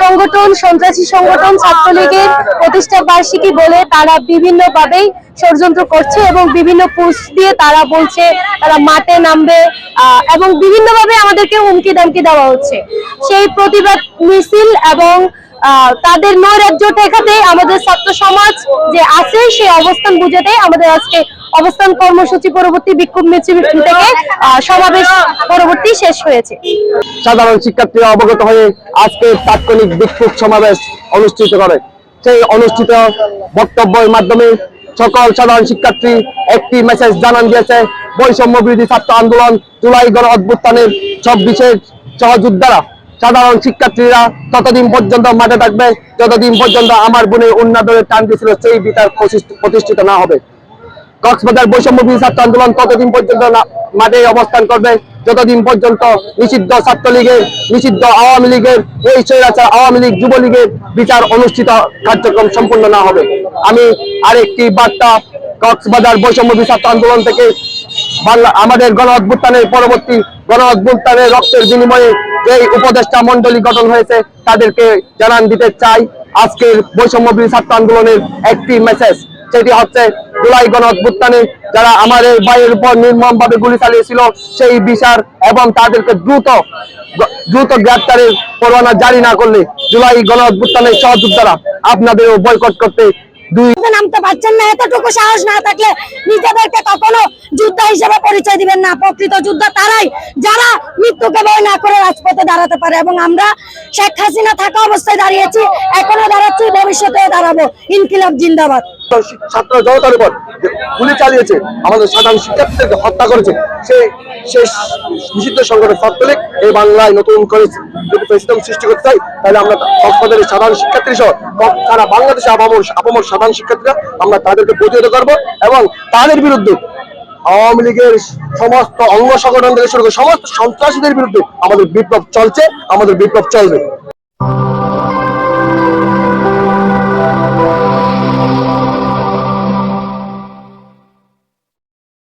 সংগঠন, সন্ত্রাসী সংগঠন, ছাত্রলীগের প্রতিষ্ঠা বার্ষিকী বলে তারা বিভিন্ন ভাবেই ষড়যন্ত্র করছে এবং বিভিন্ন পোস্ট দিয়ে তারা বলছে, তারা মাঠে নামবে এবং বিভিন্ন ভাবে আমাদেরকে হুমকি দামকি দেওয়া হচ্ছে। সেই প্রতিবাদ মিছিল এবং তাদের নৈরাজ্য ঠেকাতে আমাদের ছাত্র সমাজ যে আছে, সেই অবস্থান বুঝাতে আমাদের আজকে অবস্থান কর্মসূচি পরবর্তী বিক্ষোভ মিছিল থেকে সমাবেশ পরবর্তী শেষ হয়েছে। সাধারণ শিক্ষার্থীরা অবগত হয়ে আজকে তাৎক্ষণিক বিক্ষোভ সমাবেশ অনুষ্ঠিত করে। সেই অনুষ্ঠিত বক্তব্যের মাধ্যমে সকল সাধারণ শিক্ষার্থী একটি মেসেজ জানান দিয়েছে বৈষম্য বিরোধী ছাত্র আন্দোলন জুলাই গণ অভ্যুত্থানের চব্বিশের সহযোদ্ধারা সাধারণ শিক্ষার্থীরা ততদিন পর্যন্ত মাঠে থাকবে, যতদিন পর্যন্ত আমার বোনের উন্নয়নের টান দিয়েছিল সেই বিচার প্রতিষ্ঠিত না হবে। কক্সবাজার বৈষম্য ছাত্র আন্দোলন ততদিন পর্যন্ত মাঠে অবস্থান করবে। যতদিন পর্যন্ত নিষিদ্ধ ছাত্রলীগের, নিষিদ্ধ আওয়ামী লীগের, এই স্বৈরাচার আওয়ামী লীগ, যুবলীগের বিচার অনুষ্ঠিত কার্যক্রম সম্পূর্ণ না হবে। আমি আরেকটি বার্তা কক্সবাজার বৈষম্য ছাত্র আন্দোলন থেকে বাংলা আমাদের গণ অভ্যুত্থানের পরবর্তী গণ অভ্যুত্থানের রক্তের বিনিময়ে যেই উপদেষ্টা মন্ডলী গঠন হয়েছে, তাদেরকে জানান দিতে চাই। আজকের বৈষম্য ছাত্র আন্দোলনের একটি মেসেজ সেটি হচ্ছে জুলাই গণ অভ্যুত্থানে যারা আমাদের ভাইয়ের উপর নির্মম ভাবে গুলি চালিয়েছিল, সেই বিচার এবং তাদেরকে দ্রুত দ্রুত গ্রেপ্তারের পরোয়ানা জারি না করলে জুলাই গণ অভ্যুত্থানের সহযোদ্ধারা আপনাদেরও বয়কট করতে নামতে পারছেন না, এতটুকু সাহস না থাকলে নিজেদেরকে কখনো যুদ্ধ হিসেবে পরিচয় দিবেন না, প্রকৃত যোদ্ধা তারাই যারা মৃত্যুকে ভয় না করে রাজপথে দাঁড়াতে পারে। এবং আমরা শেখ হাসিনা থাকা অবস্থায় দাঁড়িয়েছি, এখনও দাঁড়াচ্ছি, ভবিষ্যতেও দাঁড়াবো। ইনকিলাব জিন্দাবাদ। ছাত্র জনতার উপর গুলি চালিয়েছে, আমাদের সাধারণ শিক্ষার্থীদেরকে হত্যা করেছে, সে শেষ নিষিদ্ধ সংগঠন ছাত্রলীগ এই বাংলায় নতুন করে যদি প্রেসিডেন্ট সৃষ্টি করতে চাই তাহলে আমরা কক্সবাজারের সাধারণ শিক্ষার্থী সহ সারা বাংলাদেশে আপামর আপামর সাধারণ শিক্ষার্থীরা আমরা তাদেরকে প্রতিহত করব এবং তাদের বিরুদ্ধে আওয়ামী লীগের সমস্ত অঙ্গ সংগঠন থেকে শুরু করে সমস্ত সন্ত্রাসীদের বিরুদ্ধে আমাদের বিপ্লব চলছে, আমাদের বিপ্লব চলবে।